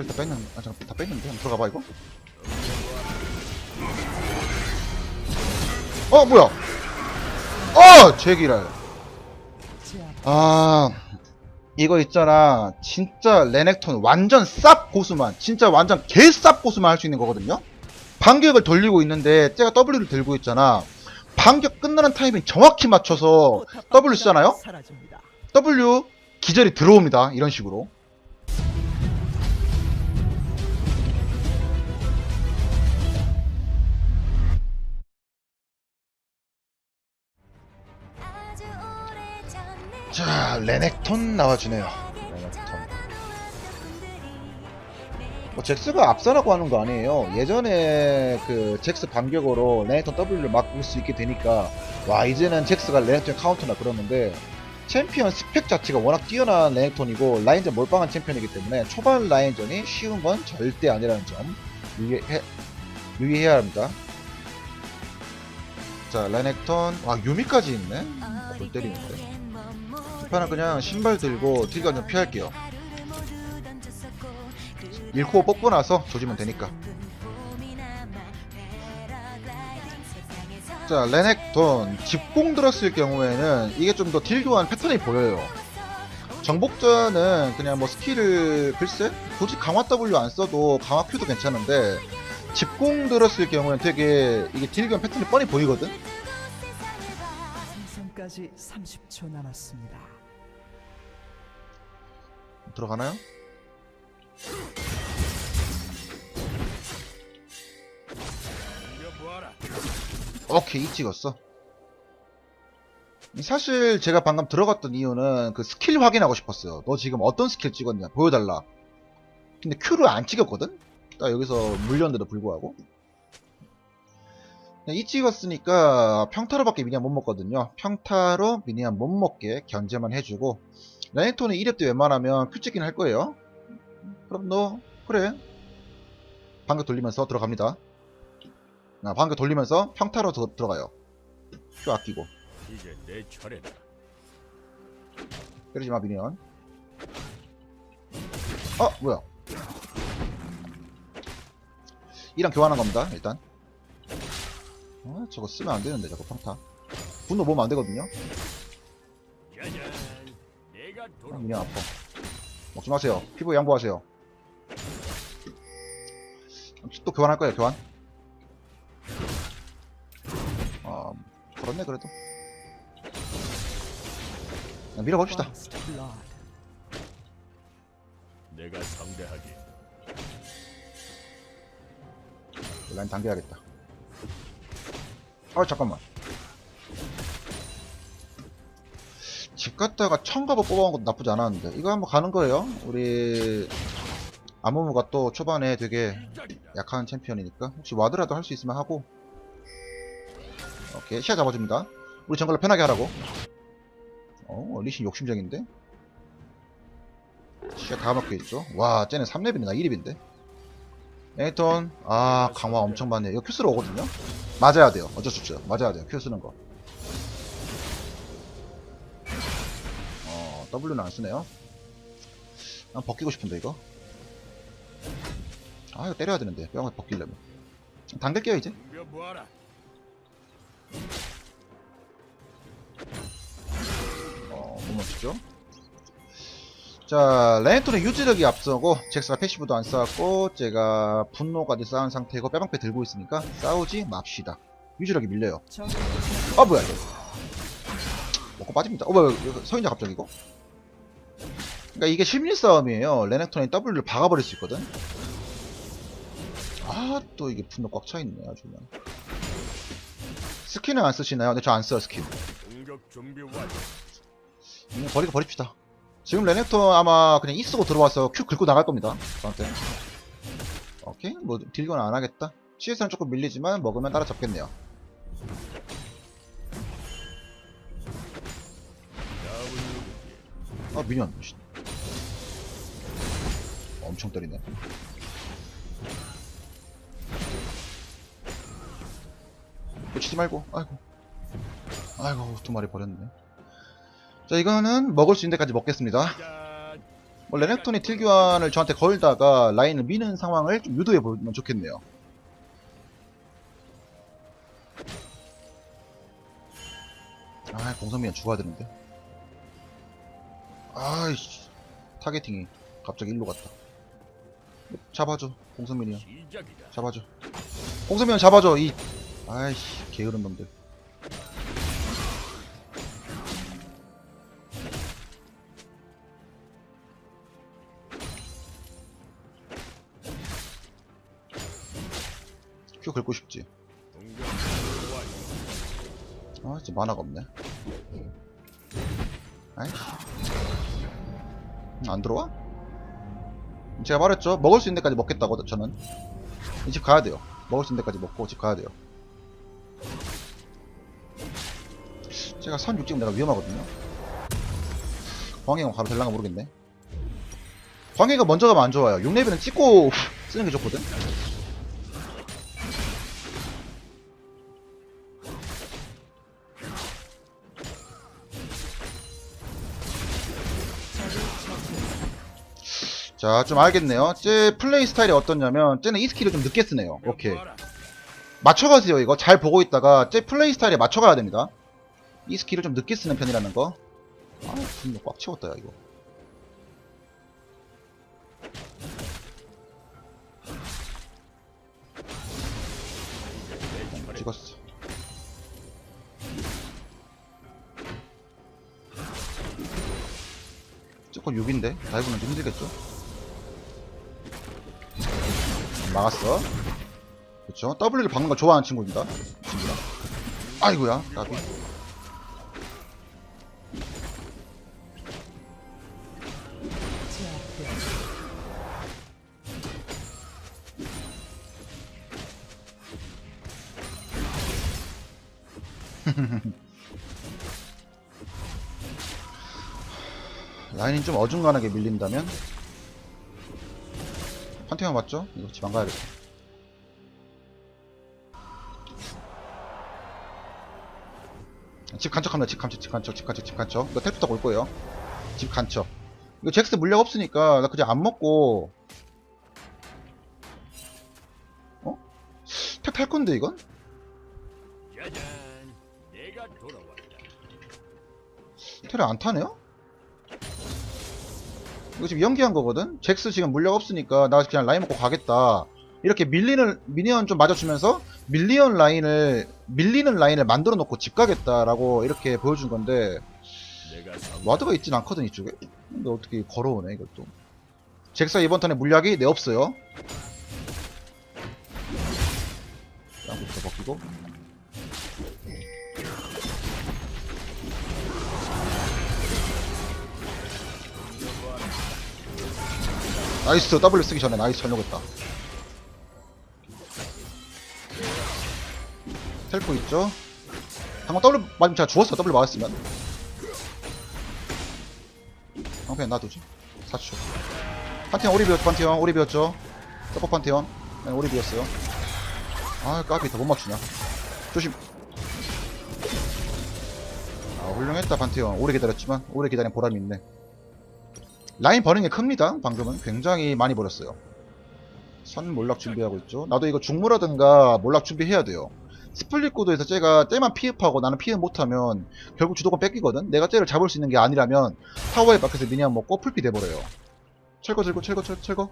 스펠 다 뺐는, 아, 잠깐, 다 뺐는데? 한번 들어가봐, 이거? 어, 뭐야? 어! 제기랄. 아, 이거 있잖아. 진짜 레넥톤 완전 쌉 고수만, 진짜 완전 개쌉 고수만 할 수 있는 거거든요? 반격을 돌리고 있는데, 제가 W를 들고 있잖아. 반격 끝나는 타이밍 정확히 맞춰서 W 쓰잖아요? W 기절이 들어옵니다. 이런 식으로. 자, 레넥톤 나와주네요. 레넥톤. 뭐 잭스가 앞서라고 하는 거 아니에요. 예전에 그 잭스 반격으로 레넥톤 W를 막을 수 있게 되니까 와 이제는 잭스가 레넥톤 카운터나 그러는데 챔피언 스펙 자체가 워낙 뛰어난 레넥톤이고 라인전 몰빵한 챔피언이기 때문에 초반 라인전이 쉬운 건 절대 아니라는 점 유의해, 유의해야 합니다. 자 레넥톤 와 유미까지 있네. 골 때리는데. 이 판은 그냥 신발 들고 딜가 좀 피할게요. 1코 뽑고 나서 조지면 되니까. 자, 레넥톤 집공 들었을 경우에는 이게 좀 더 딜 교환 패턴이 보여요. 정복자는 그냥 뭐 스킬을 글쎄 굳이 강화 W 안 써도 강화 Q도 괜찮은데 집공 들었을 경우에는 되게 이게 딜 교환 패턴이 뻔히 보이거든. 생선까지 30초 남았습니다. 들어가나요? 오케이 찍었어. 사실 제가 방금 들어갔던 이유는 그 스킬 확인하고 싶었어요. 너 지금 어떤 스킬 찍었냐? 보여달라. 근데 Q를 안 찍었거든? 딱 여기서 물렸는데도 불구하고. 그냥 이 찍었으니까 평타로밖에 미니언 못 먹거든요. 평타로 미니언 못 먹게 견제만 해주고 1렙 때 웬만하면 찍긴 할 거예요. 그럼 너 그래. 방금 돌리면서 들어갑니다. 아, 방금 돌리면서 평타로 더, 들어가요. Q 아끼고. 이제 내 차례다. 때리지 마 미니언. 어 뭐야? 이랑 교환한 겁니다 일단. 아 저거 쓰면 안 되는데 저거 평타. 분노 모으면 안 되거든요 아. 미니언 아파 먹지 마세요 피부 양보하세요 또 교환할 거예요 교환 아 그렇네 그래도 그냥 밀어봅시다. 내가 상대하기. 라인 당겨야겠다. 아 잠깐만. 집 갔다가 청가버 뽑아온 것도 나쁘지 않았는데. 이거 한번 가는 거예요. 우리 아무무가 또 초반에 되게 약한 챔피언이니까. 혹시 와드라도 할 수 있으면 하고. 오케이. 시야 잡아줍니다. 우리 정글로 편하게 하라고. 어 리신 욕심쟁인데? 시야 다 먹혀 있죠. 와 쟤는 3렙이네 나 1렙인데. 에이톤 아 강화 엄청 많네 이거 큐 쓰러 오거든요? 맞아야 돼요. 어쩔 수 없어요 맞아야 돼요. 큐 쓰는 거 W는 안 쓰네요. 난 벗기고 싶은데 이거. 아 이거 때려야 되는데. 뼈가 벗기려면. 당길게요 이제. 어, 못 멈추죠? 자 레네톤의 유지력이 앞서고 잭스가 패시브도 안 쌓았고 제가 분노까지 쌓은 상태고 빼방패 들고 있으니까 싸우지 맙시다. 유지력이 밀려요. 정아 뭐야 이거. 먹고 빠집니다. 어 뭐야 이거 서인자 갑자기 이거 그러니까 이게 심리 싸움이에요. 레넥톤이 W를 박아버릴 수 있거든. 아 또 이게 분노 꽉 차있네 아주 그냥. 스킬은 안 쓰시나요? 근데 저 안 써요 완료. 그냥 버리고 버립시다. 지금 레넥톤 아마 그냥 이 쓰고 들어와서 Q 긁고 나갈 겁니다 저한테. 오케이 뭐 딜건 안 하겠다. CS는 조금 밀리지만 먹으면 따라잡겠네요 아 미니언 씨. 엄청 때리네 놓치지 말고 아이고 아이고 두 마리 버렸네 자 이거는 먹을 수 있는 데까지 먹겠습니다 짠. 뭐 레넥톤이 틸교환을 저한테 걸다가 라인을 미는 상황을 좀 유도해 보면 좋겠네요. 아, 공성미는 죽어야 되는데. 아이씨, 타겟팅이 갑자기 일로 갔다. 잡아줘, 공성민이야. 시작이다. 잡아줘. 공성민 잡아줘, 이. 아이씨, 게으른 놈들. 큐 긁고 싶지. 아, 진짜 만화가 없네. 아이씨. 음, 안 들어와? 제가 말했죠. 먹을 수 있는 데까지 먹겠다고, 저는. 이 집 가야 돼요. 먹을 수 있는 데까지 먹고 집 가야 돼요. 제가 선 6찍으면 내가 위험하거든요. 광해가 바로 될랑가 모르겠네. 광해가 먼저 가면 안 좋아요. 6레벨은 찍고 쓰는 게 좋거든. 자, 좀 알겠네요. 쟤 플레이 스타일이 어떻냐면, 쟤는 이 스킬을 좀 늦게 쓰네요. 오케이. 맞춰가세요, 이거. 잘 보고 있다가, 쟤 플레이 스타일에 맞춰가야 됩니다. 이 스킬을 좀 늦게 쓰는 편이라는 거. 아, 분명 꽉 채웠다, 야, 이거. 찍었어. 조금 6인데? 다이브는 좀 힘들겠죠? 막았어. 그쵸? W를 박는 걸 좋아하는 친구입니다. 친구라. 아이고야, 나비. 라인이 좀 어중간하게 밀린다면? 판테온 맞죠? 이거 집안 가야겠다. 집 간척합니다. 집 간척, 집 간척, 집 간척, 집 간척. 이거 텔프터 올 거예요. 집 간척. 이거 잭스 물약 없으니까 나 그냥 안 먹고 어? 택 탈 건데 이건? 테를 안 타네요? 이거 지금 연기한 거거든? 잭스 지금 물약 없으니까 나 그냥 라인 먹고 가겠다. 이렇게 밀리는, 미니언 좀 맞아주면서 밀리언 라인을, 밀리는 라인을 만들어 놓고 집 가겠다라고 이렇게 보여준 건데, 와드가 있진 않거든, 이쪽에? 근데 어떻게 걸어오네, 이것도. 잭스 이번 턴에 물약이 네 없어요. 짱부터 벗기고. 나이스 W 쓰기 전에 나이스 전력했다. 텔포 있죠? 방금 W 맞으면 제가 죽었어 W 맞았으면. 방패 놔두지. 4초 판테온 오리 비었죠 판테온 오리 비었죠? 서퍼 판테온. 네, 오리 비었어요. 아 까비 더 못 맞추냐? 조심. 아 훌륭했다 판테온. 오래 기다렸지만 오래 기다린 보람이 있네 라인 버는 게 큽니다. 방금은 굉장히 많이 버렸어요. 선 몰락 준비하고 있죠. 나도 이거 중무라든가 몰락 준비해야 돼요. 스플릿 구도에서 쟤가 쟤만 피흡하고 나는 피흡 못하면 결국 주도권 뺏기거든. 내가 쟤를 잡을 수 있는 게 아니라면 타워에 밖에서 미니언 먹고 풀피 돼버려요. 철거 철거 철거 철거 철거.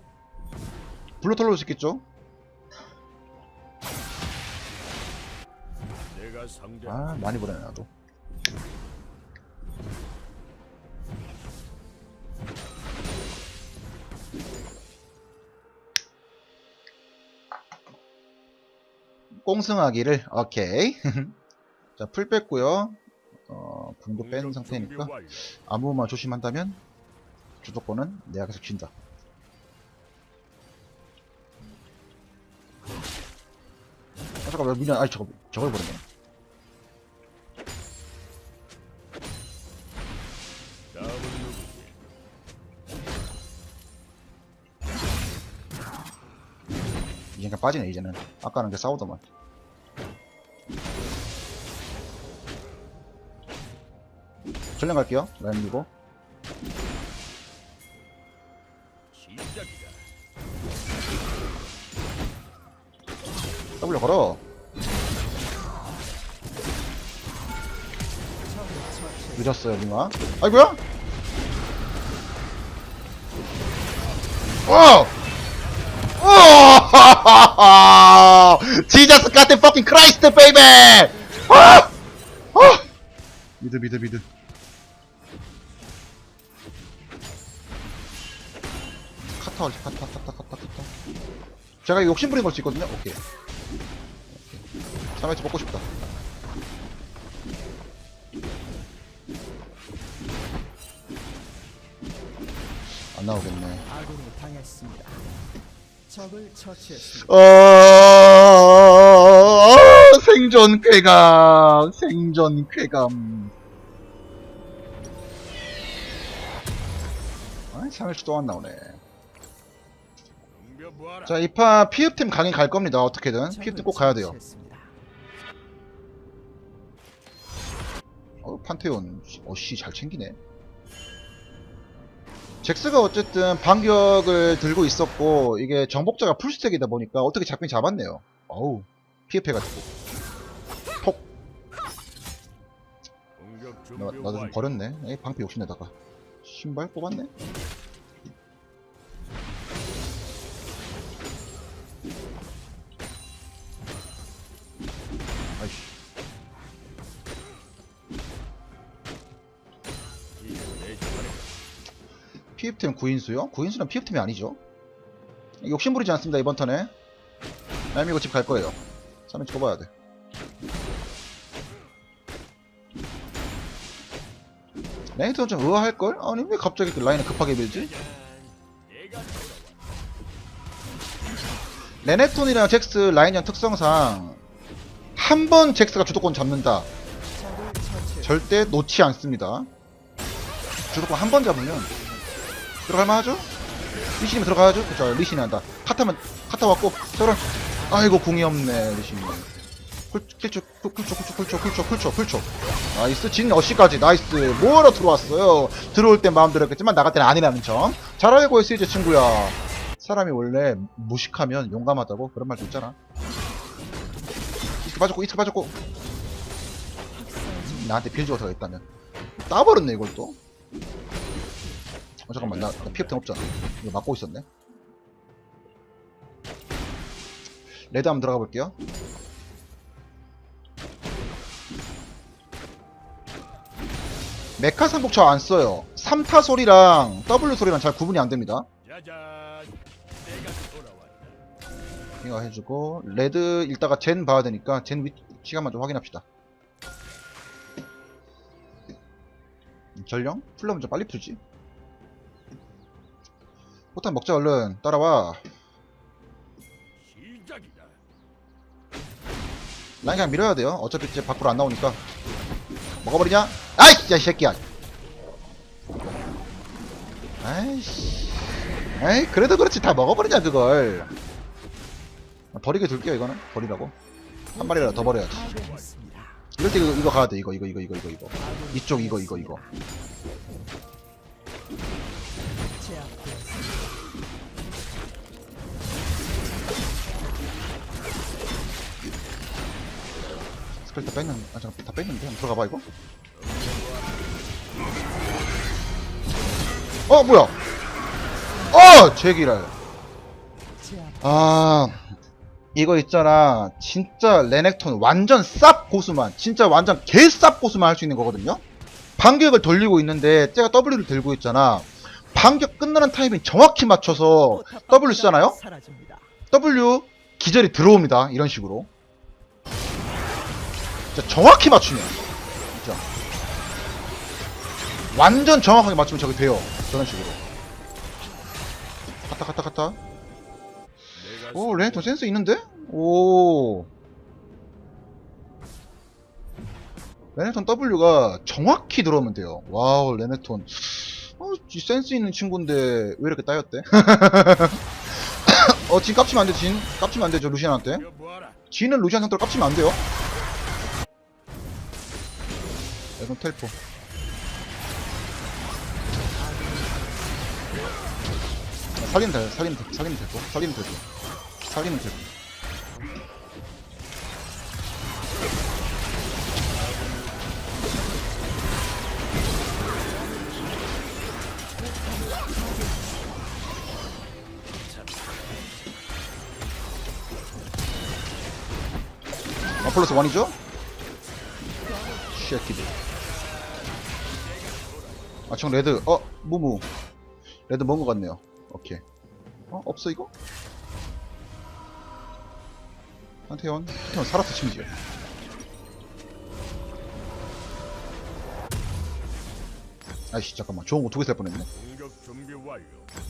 블루 털로 상대. 아 많이 버렸네 나도. 꽁승하기를 오케이. 자 풀 뺐고요. 어 궁도 뺀 상태니까. 아무만 조심한다면 주도권은 내가 계속 쥔다. 아 잠깐 왜 미련 아니 저거 저걸 버렸네 그냥 빠지네 이제는 아까는 그냥 싸우더만 전령 갈게요 라인 밀고. W 걸어. 늦었어요, 누나. 아이고야? 어! 오! 지저스 같은 퍼킹 크라이스트 베이베! 아! 아! 미드 미드 미드. 카타 올지 카타 카타 카타 카타. 제가 욕심 부린 걸 수 있거든요. 오케이. 3회치 먹고 싶다. 안 나오겠네. 아군이 당했습니다. 처치했습니다. 어, 생존 쾌감, 생존 쾌감. 아, 3일치 또안 나오네. 자, 이 판 피읍팀 강행 갈 겁니다. 어떻게든. 피읍팀 꼭 가야 돼요. 어, 판테온. 어씨, 잘 챙기네. 잭스가 어쨌든 반격을 들고 있었고, 이게 정복자가 풀스택이다 보니까 어떻게 잡긴 잡았네요. 어우. 공격 준비 나, 나도 좀. 버렸네. 에이, 방패 욕심내다가. 신발 뽑았네? 피입팀 9인수요? 9인수는 피입팀이 아니죠. 욕심 부리지 않습니다, 이번 턴에. 날미고 집 갈 거예요. 3인치 뽑아야 돼. 레이트는 좀 의아할걸? 아니, 왜 갑자기 그 라인을 급하게 밀지? 레네톤이랑 잭스 라인전 특성상 한 번 잭스가 주도권 잡는다. 절대 놓지 않습니다. 주도권 한 번 잡으면 들어갈 만 하죠? 리신이면 들어가야죠? 그쵸, 리신이 한다. 카타면, 카타 왔고, 저런, 아이고, 궁이 없네, 리신이. 쿨, 킬초, 쿨, 쿨초, 쿨초, 쿨초, 쿨초, 쿨초, 쿨초. 나이스, 진 어시까지, 나이스. 뭐하러 들어왔어요? 들어올 땐 마음대로 했겠지만, 나갈 때는 아니라는 점. 잘 알고 있어, 이제 친구야. 사람이 원래 무식하면 용감하다고? 그런 말도 있잖아. 이트 빠졌고, 이트 빠졌고. 나한테 빌주가 더 있다면. 따버렸네, 이걸 또. 어, 잠깐만, 나, 나 피업템 없잖아. 이거 막고 있었네. 레드 한번 들어가 볼게요. 메카 삼복차 안 써요. 3타 소리랑 W 소리랑 잘 구분이 안 됩니다. 이거 해주고, 레드 이따가 젠 봐야 되니까, 젠 위, 시간만 좀 확인합시다. 전령? 풀려면 좀 빨리 풀지. 포탄 먹자, 얼른. 따라와. 라인 그냥 밀어야 돼요. 어차피 이제 밖으로 안 나오니까. 먹어버리냐? 아이! 야, 이 새끼야! 아이씨. 에이, 그래도 그렇지. 다 먹어버리냐, 그걸. 버리게 둘게요, 이거는. 버리라고. 한 마리라도 더 버려야지. 이럴 때 이거, 이거 가야 돼. 이거, 이거, 이거, 이거, 이거, 이거. 이쪽, 이거, 이거, 이거. 스펠 다 뺐는, 아, 잠깐, 다 뺐는데? 한번 들어가봐, 이거. 어, 뭐야! 어! 제기랄. 아 이거 있잖아 진짜 레넥톤 완전 쌉 고수만 진짜 완전 개쌉 고수만 할 수 있는 거거든요 반격을 돌리고 있는데 제가 W를 들고 있잖아 반격 끝나는 타이밍 정확히 맞춰서 W 쓰잖아요. W 기절이 들어옵니다 이런 식으로 진짜 정확히 맞추면 진짜 완전 정확하게 맞추면 저게 돼요 저런 식으로 갔다 갔다 갔다 오 레네톤 센스 있는데? 오 레네톤 W가 정확히 들어오면 돼요 와우 레네톤 어, 이 센스 있는 친구인데 왜 이렇게 따였대? 어, 진 깝치면 안 돼, 진. 깝치면 안 되죠, 루시안한테. 덤벼 보아라. 진은 루시안 상태로 깝치면 안 돼요. 이건 텔포. 살리면 돼 살리면 돼 살리면 되고 살리면 되고 살리면 되고 아 플러스 원이죠? 쉐키들 아청 레드 어 무무. 레드 먹은 것 같네요. 오케이. 어 없어 이거? 한태원 한태원 살았어 심지어. 아이씨 잠깐만. 좋은 거 두 개 살 뻔했네.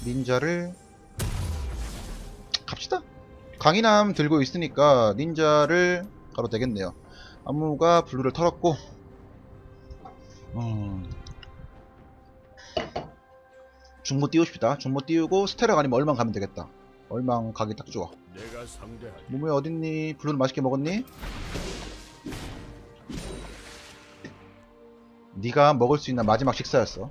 닌자를 갑시다. 강인함 들고 있으니까 닌자를 가도 되겠네요. 안무가 블루를 털었고. 음. 중모 띄우십시다. 중모 띄우고 스테라 아니면 얼망 가면 되겠다. 얼망 가기 딱 좋아. 무무야 어딨니? 블루는 맛있게 먹었니? 네가 먹을 수 있는 마지막 식사였어.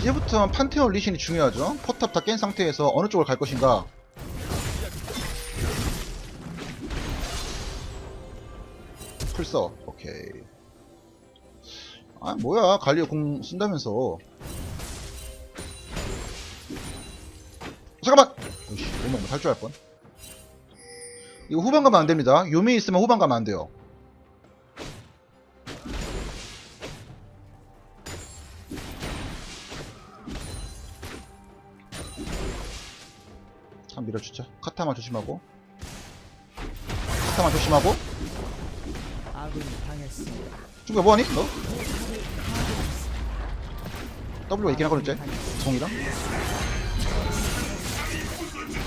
이제부터 판테온 리신이 중요하죠. 포탑 다 깬 상태에서 어느 쪽을 갈 것인가? 풀써. 오케이 아 뭐야. 갈리오 공 쓴다면서. 잠깐만! 오씨 오늘 할줄 알뻔. 이거 후반 가면 안됩니다. 요미 있으면 후반 가면 안돼요. 한 밀어주자. 카타만 조심하고. 카타만 조심하고. 중국야 뭐하니? 너? W가 하거든 쟤 성이랑?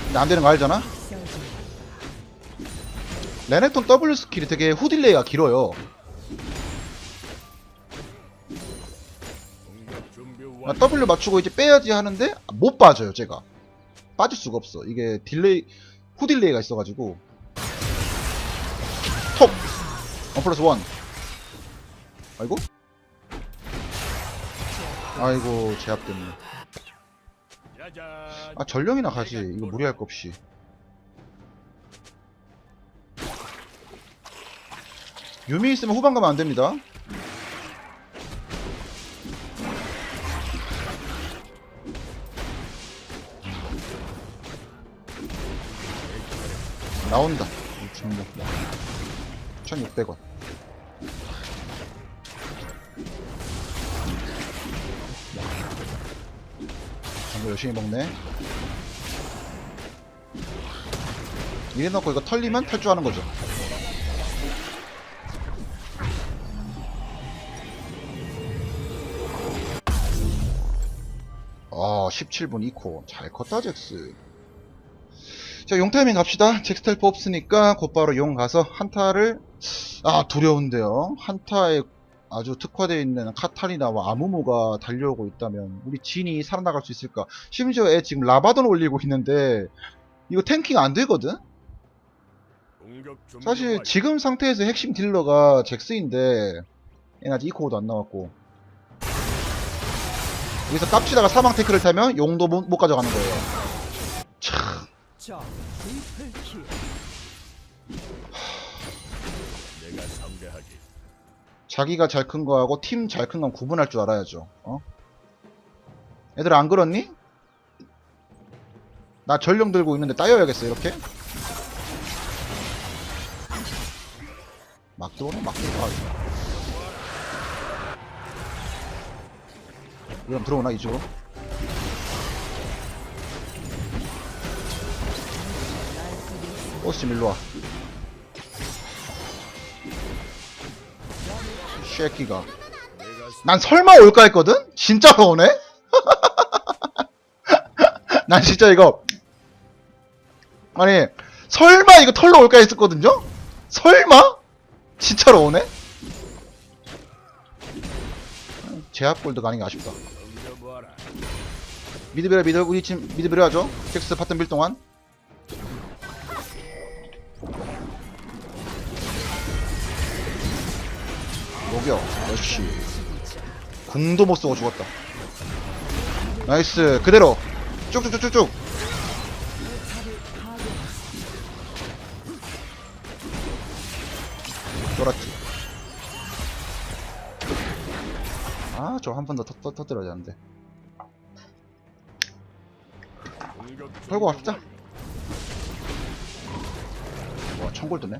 근데 안되는 거 알잖아? 레네톤 W 스킬이 되게 후딜레이가 길어요. 아. W 맞추고 이제 빼야지 하는데 못 빠져요 제가. 빠질 수가 없어. 이게 딜레이 후딜레이가 있어가지고. 톡! 원 플러스 원. 아이고. 아이고 제압 때문에 짜잔. 아 전령이나 가지. 이거 무리할 거 없이. 유미 있으면 후반 가면 안됩니다. 나온다. 이 중목 1600원 정말 열심히 먹네 이래 놓고 이거 털리면 탈주하는 거죠. 아, 17분 2코. 잘 컸다, 잭스. 자, 용 타이밍 갑시다. 잭스 텔프 없으니까 곧바로 용 가서 한타를, 아, 두려운데요. 한타에 아주 특화되어 있는 카타리나와 아무무가 달려오고 있다면, 우리 진이 살아나갈 수 있을까? 심지어 애 지금 라바돈 올리고 있는데, 이거 탱킹 안 되거든? 사실. 지금 상태에서 핵심 딜러가 잭스인데 얘는 아직 이코도 안 나왔고 여기서 깝치다가 사망 태클을 타면 용도 못, 못 가져가는 거예요 참 자기가 잘 큰 거하고 팀 잘 큰 건 구분할 줄 알아야죠 어? 애들 안 그렇니? 나 전령 들고 있는데 따여야겠어 이렇게? 막 들어오네 막 들어와 그럼 들어오나 이쪽으로? 오스팀 일로와 쉐끼가 난 설마 올까 했거든? 진짜로 오네? 난 진짜 이거 아니 설마 이거 털러 올까 했었거든요? 설마? 진짜로 오네? 제압 골드가 아닌 게 아쉽다. 미드베라 미드 우리 팀 미드베라 하죠 텍스 파튼 빌 동안 녹여. 역시. 궁도 못 쓰고 죽었다. 나이스. 그대로. 쭉쭉쭉쭉쭉. 쫄았지. 아 저 한 번 더 터뜨려야 되는데. 털고 갑시다. 와 천골 드네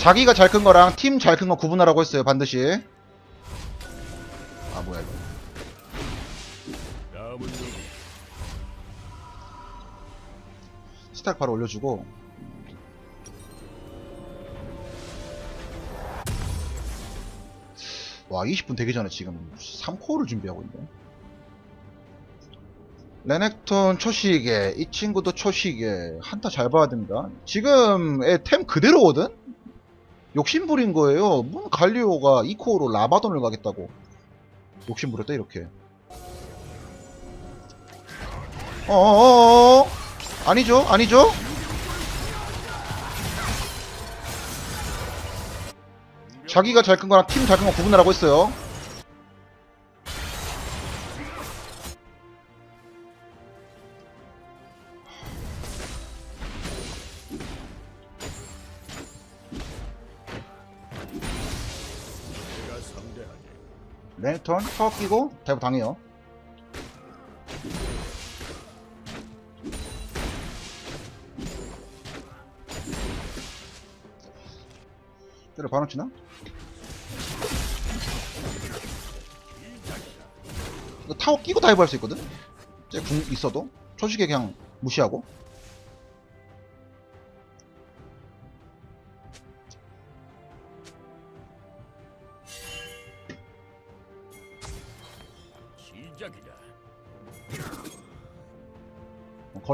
자기가 잘 큰 거랑 팀 잘 큰 거 구분하라고 했어요 반드시 아 뭐야 이거? 스택 바로 올려주고 와 20분 되기 전에 지금 3코어를 준비하고 있네 레넥톤 초시계 이 친구도 초시계 한타 잘 봐야 됩니다 지금 애템 그대로거든? 욕심부린 거예요. 문 갈리오가 2코어로 라바돈을 가겠다고. 욕심부렸다 이렇게. 어어어어 아니죠 아니죠? 자기가 잘 큰 거랑 팀 잘 큰 거 구분하라고 했어요 레넥톤 파워 끼고 대부 당해요 때려 바로 치나? 타워 끼고 다이브 할 수 있거든? 쟤궁 있어도 초식에 그냥 무시하고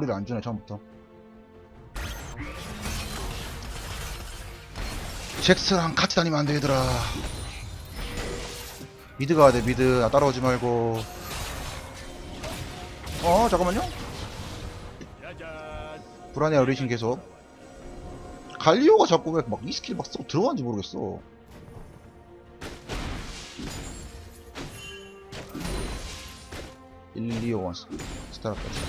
거리를 안 주네 처음부터. 잭스랑 같이 다니면 안 돼 얘들아 미드 가야 돼 미드. 나 따라오지 말고. 어 잠깐만요. 짜잔. 불안해요 리신 계속. 갈리오가 자꾸 왜 막 이 스킬 막쏙 들어가는지 모르겠어. 일, 2, 5, 1 스타트까지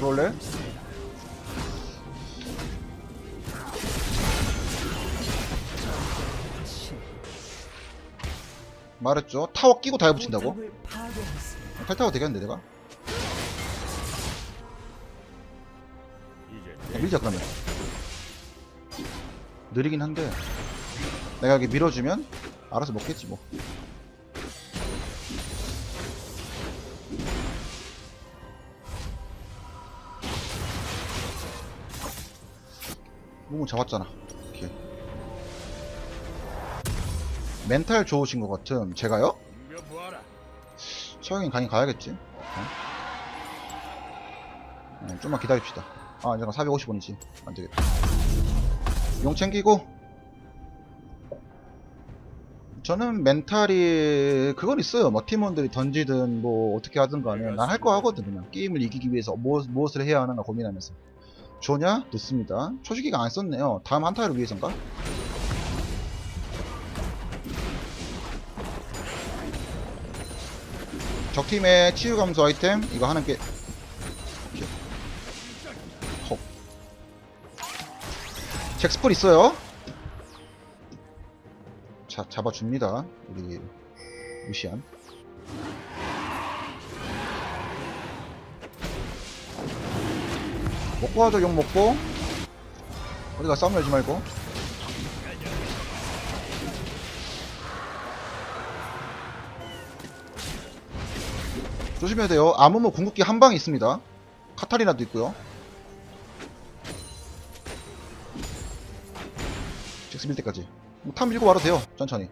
들어올래? 말했죠 타워 끼고? 포탑을 파괴했습니다. 탈타워 되겠는데 내가? 야, 밀자 그러면 느리긴 한데 내가 여기 밀어주면 알아서 먹겠지 뭐 잡았잖아. 오케이 멘탈 좋으신 것 같음. 제가요? 처형인 강의 가야겠지? 어? 네, 좀만 기다립시다. 아 잠깐 450원이지. 안되겠다. 용 챙기고. 저는 멘탈이 그건 있어요. 뭐 팀원들이 던지든 뭐 어떻게 하든 간에 난 할 거 하거든 그냥. 게임을 이기기 위해서 뭐, 무엇을 해야 하는가 고민하면서 좋냐? 좋습니다 초시기가 안 썼네요 다음 한타를 위해선가? 적팀의 치유 감소 아이템 이거 하는 게. 헉. 잭스폴 있어요 자 잡아줍니다 우리 루시안 먹고 하죠 욕 먹고 어디가 싸움 열지 말고 조심해야 돼요. 아무모 궁극기 한 방이 있습니다. 카타리나도 있고요. 잭스 밀 때까지. 뭐탑 밀고 와도 돼요. 천천히.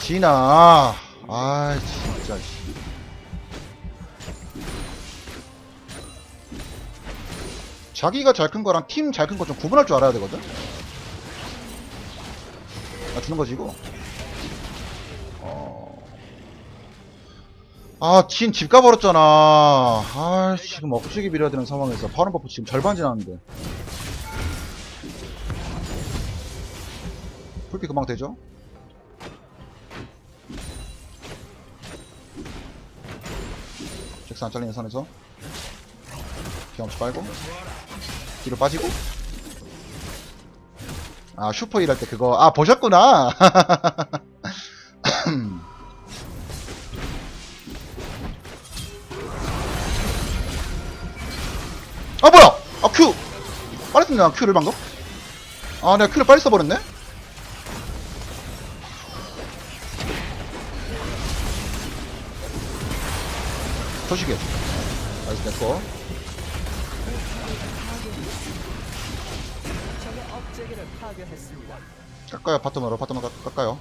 지나. 아, 진짜. 자기가 잘 큰 거랑 팀 잘 큰 거 좀 구분할 줄 알아야 되거든. 나 주는 거지 이거. 어. 아, 진 집 가버렸잖아. 아, 지금 억지기 밀어야 되는 상황에서 파란 버프 지금 절반 지났는데. 풀피 금방 되죠? 잭스 안 잘리는 선에서 경험치 빨고. 뒤로 빠지고. 아 슈퍼 일할 때 그거. 아 보셨구나. 아 뭐야? 아큐 빨리 썼네 나 큐를 방금. 아 내가 큐를 빨리 써버렸네. 소식이 나이스 됐고 업체계를 파괴했습니다. 깎아요 바텀으로. 바텀으로 깎- 깎아요.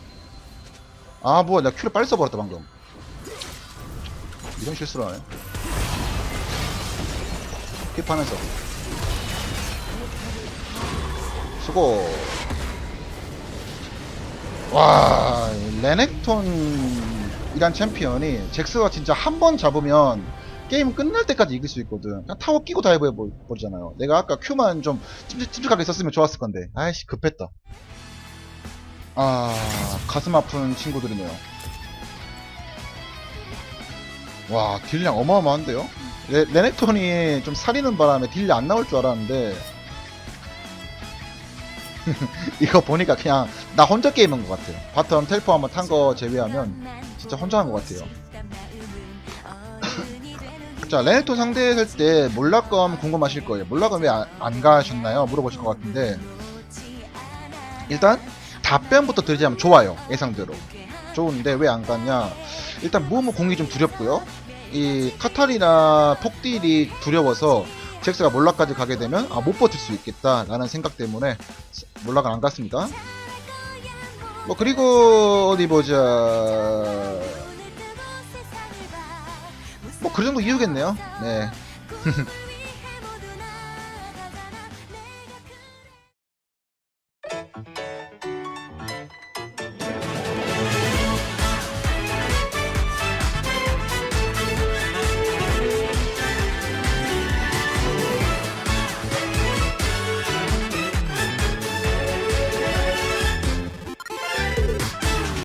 아 뭐야. 내가 큐를 빨리 써버렸다 방금. 이런 실수를 하네. 킵하면서. 수고. 와 레넥톤이란 챔피언이 잭스가 진짜 한 번 잡으면 게임 끝날 때까지 이길 수 있거든. 그냥 타워 끼고 다이브 해버리잖아요. 내가 아까 큐만 좀 찝찝, 찝찝하게 썼으면 좋았을 건데. 아이씨 급했다. 아 가슴 아픈 친구들이네요. 와 딜량 어마어마한데요? 레, 레넥톤이 좀 살리는 바람에 딜이 안 나올 줄 알았는데. 이거 보니까 그냥 나 혼자 게임한 것 같아요. 바텀 텔포 한번 탄 거 제외하면 진짜 혼자 한 것 같아요 자 레넥톤 상대했을 때 몰락검 궁금하실 거예요. 몰락검 왜 안 가셨나요? 물어보실 것 같은데. 일단 답변부터 드리자면 좋아요 예상대로. 좋은데 왜 안 갔냐? 일단 무무 공이 좀 두렵고요. 이 카탈이나 폭딜이 두려워서 잭스가 몰락까지 가게 되면 아, 못 버틸 수 있겠다 라는 생각 때문에 몰락을 안 갔습니다. 뭐 그리고 어디 보자 뭐 그 정도 이유겠네요. 네